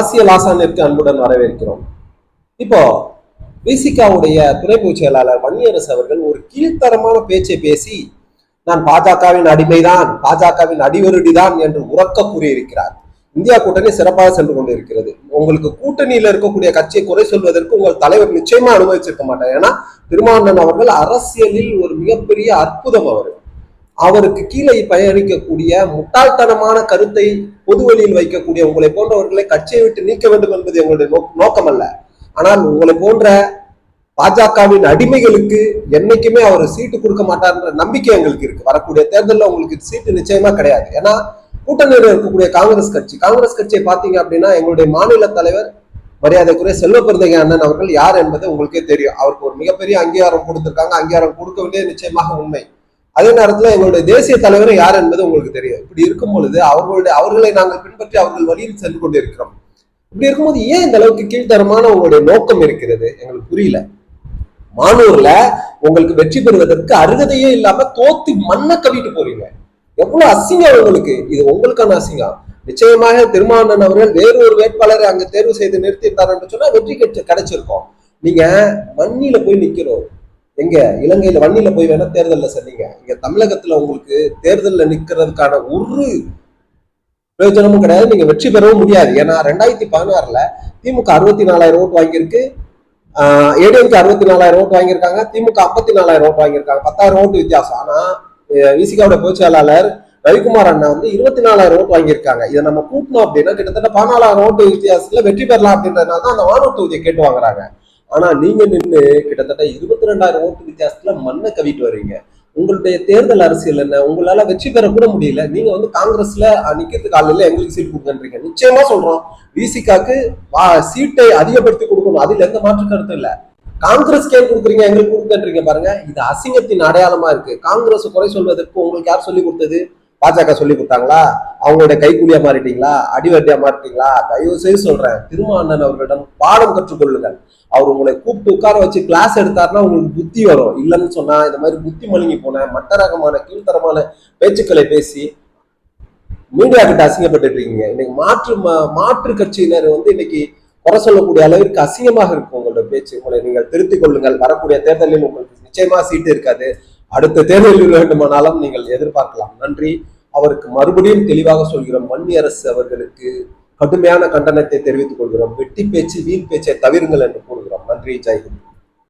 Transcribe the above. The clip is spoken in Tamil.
அரசியல் ஆசானிற்கு அன்புடன் வரவேற்கிறோம். இப்போ விசிகாவுடைய துணை பொதுச் செயலாளர் வன்னியரசு அவர்கள் ஒரு கீழ்த்தரமான பேச்சை பேசி நான் பாஜகவின் அடிமைதான் பாஜகவின் அடிவருடிதான் என்று உறக்க கூறியிருக்கிறார். இந்தியா கூட்டணி சிறப்பாக சென்று கொண்டிருக்கிறது. உங்களுக்கு கூட்டணியில இருக்கக்கூடிய கட்சியை குறை சொல்வதற்கு உங்கள் தலைவர் நிச்சயமா அனுமதிச்சிருக்க மாட்டார். ஏன்னா திருமாவளவன் அவர்கள் அரசியலில் ஒரு மிகப்பெரிய அற்புதம் அவர். அவருக்கு கீழே பயணிக்கக்கூடிய முட்டாள்தனமான கருத்தை பொதுவெளியில் வைக்கக்கூடிய உங்களை போன்றவர்களை கட்சியை விட்டு நீக்க வேண்டும் என்பது எங்களுடைய நோக்- நோக்கம் அல்ல ஆனால் உங்களை போன்ற பாஜகவின் அடிமைகளுக்கு என்னைக்குமே அவர் சீட்டு கொடுக்க மாட்டார்ன்ற நம்பிக்கை எங்களுக்கு இருக்கு. வரக்கூடிய தேர்தலில் உங்களுக்கு சீட்டு நிச்சயமா கிடையாது. ஏன்னா கூட்டணியில் இருக்கக்கூடிய காங்கிரஸ் கட்சி காங்கிரஸ் கட்சியை பார்த்தீங்க அப்படின்னா எங்களுடைய மாநில தலைவர் மரியாதைக்குரிய செல்வப்பிரதங்க அண்ணன் அவர்கள் யார் என்பது உங்களுக்கே தெரியும். அவருக்கு ஒரு மிகப்பெரிய அங்கீகாரம் கொடுத்திருக்காங்க. அங்கீகாரம் கொடுக்க வேண்டிய நிச்சயமாக உண்மை. அதே நேரத்துல எங்களுடைய தேசிய தலைவர் யார் என்பது உங்களுக்கு தெரியும். இப்படி இருக்கும் பொழுது அவர்களுடைய அவர்களை நாங்கள் பின்பற்றி அவர்கள் வழியில் சென்று கொண்டிருக்கிறோம். இப்படி இருக்கும்போது ஏன் இந்த அளவுக்கு கீழ்த்தரமான உங்களுடைய நோக்கம் இருக்கிறது? எங்களுக்கு புரியல. மானூர்ல உங்களுக்கு வெற்றி பெறுவதற்கு அருகதையே இல்லாம தோத்து மண்ணை கவிட்டு போறீங்க. எவ்வளவு அசிங்கம் உங்களுக்கு. இது உங்களுக்கான அசிங்கம். நிச்சயமாக திருமாவளவன் அவர்கள் வேறு ஒரு வேட்பாளரை அங்க தேர்வு செய்து நிறுத்திட்டார் என்று சொன்னா வெற்றி கிடைச்சிருக்கோம். நீங்க மண்ணில போய் நிக்கிறோம் எங்க இலங்கையில வன்னியில போய் வேணா தேர்தலில் சொன்னீங்க இங்க தமிழகத்துல உங்களுக்கு தேர்தலில் நிக்கிறதுக்கான ஒரு பிரயோஜனமும் கிடையாது. நீங்க வெற்றி பெறவும் முடியாது. ஏன்னா ரெண்டாயிரத்தி பதினாறுல திமுக அறுபத்தி நாலாயிரம் ஓட்டு வாங்கியிருக்கு. ஏடிஎம்கே அறுபத்தி நாலாயிரம் ஓட்டு வாங்கியிருக்காங்க. திமுக ஐம்பத்தி நாலாயிரம் ஓட்டு வாங்கியிருக்காங்க. பத்தாயிரம் ஓட்டு வித்தியாசம். ஆனா விசிகாவோட பொதுச்செயலாளர் ரவிக்குமார் அண்ணா வந்து இருபத்தி நாலாயிரம் ஓட்டு வாங்கியிருக்காங்க. இதை நம்ம கூட்டணும் அப்படின்னா கிட்டத்தட்ட பதினாலாயிரம் ஓட்டு வித்தியாசத்துல வெற்றி பெறலாம் அப்படின்றதுனால தான் அந்த வானூர் தொகுதியை கேட்டு வாங்குறாங்க. ஆனா நீங்க நின்று கிட்டத்தட்ட இருபத்தி ரெண்டாயிரம் ஓட்டு வித்தியாசத்துல மண்ணை கவிட்டு வர்றீங்க. உங்களுடைய தேர்தல் அரசியல் என்ன? உங்களால வெற்றி பெற கூட முடியல. நீங்க வந்து காங்கிரஸ்ல அஹ், நிக்கிறதுக்கு ஆள் இல்ல எங்களுக்கு சீட் கொடுக்குன்றீங்க நிச்சயமா சொல்றோம். விசிகாக்கு சீட்டை அதிகப்படுத்தி கொடுக்கணும். அதுல எந்த மாற்று கருத்தும் இல்ல. காங்கிரஸ்க்கு ஏன் கொடுக்குறீங்க எங்களுக்கு கொடுக்கன்றீங்க பாருங்க. இது அசிங்கத்தின் அடையாளமா இருக்கு. காங்கிரஸ் குறை சொல்வதற்கு உங்களுக்கு யார் சொல்லி கொடுத்தது? பாஜக சொல்லி கொடுத்தாங்களா? அவங்களுடைய கைக்கூலியா மாறிட்டீங்களா? அடிவட்டியா மாறிட்டீங்களா? தயவு செய்து சொல்றேன் திருமாவண்ணன் அவர்களிடம் பாடம் கற்றுக்கொள்ளுங்கள். அவர் உங்களை கூப்பிட்டு உட்கார வச்சு கிளாஸ் எடுத்தாருன்னா உங்களுக்கு புத்தி வரும். இல்லைன்னு சொன்னா இந்த மாதிரி புத்தி மழுங்கி போன மட்ட ரகமான கீழ்த்தரமான பேச்சுக்களை பேசி மீடியா கிட்ட அசிங்கப்பட்டு இருக்கீங்க. இன்னைக்கு மாற்று மாற்று கட்சியினர் வந்து இன்னைக்கு குறை சொல்லக்கூடிய அளவிற்கு அசிங்கமாக இருக்கும் உங்களோட பேச்சு. உங்களை நீங்கள் திருத்திக் கொள்ளுங்கள். வரக்கூடிய தேர்தலில் உங்களுக்கு நிச்சயமா சீட்டு இருக்காது. அடுத்த தேர்தலில் வேண்டுமானாலும் நீங்கள் எதிர்பார்க்கலாம். நன்றி. அவருக்கு மறுபடியும் தெளிவாக சொல்கிறோம். மன்னியரசு அவர்களுக்கு கடுமையான கண்டனத்தை தெரிவித்துக் கொள்கிறோம். வெட்டி பேச்சு வீண் பேச்சை தவிருங்கள் என்று கூறுகிறோம். நன்றி. ஜெயஹிந்த்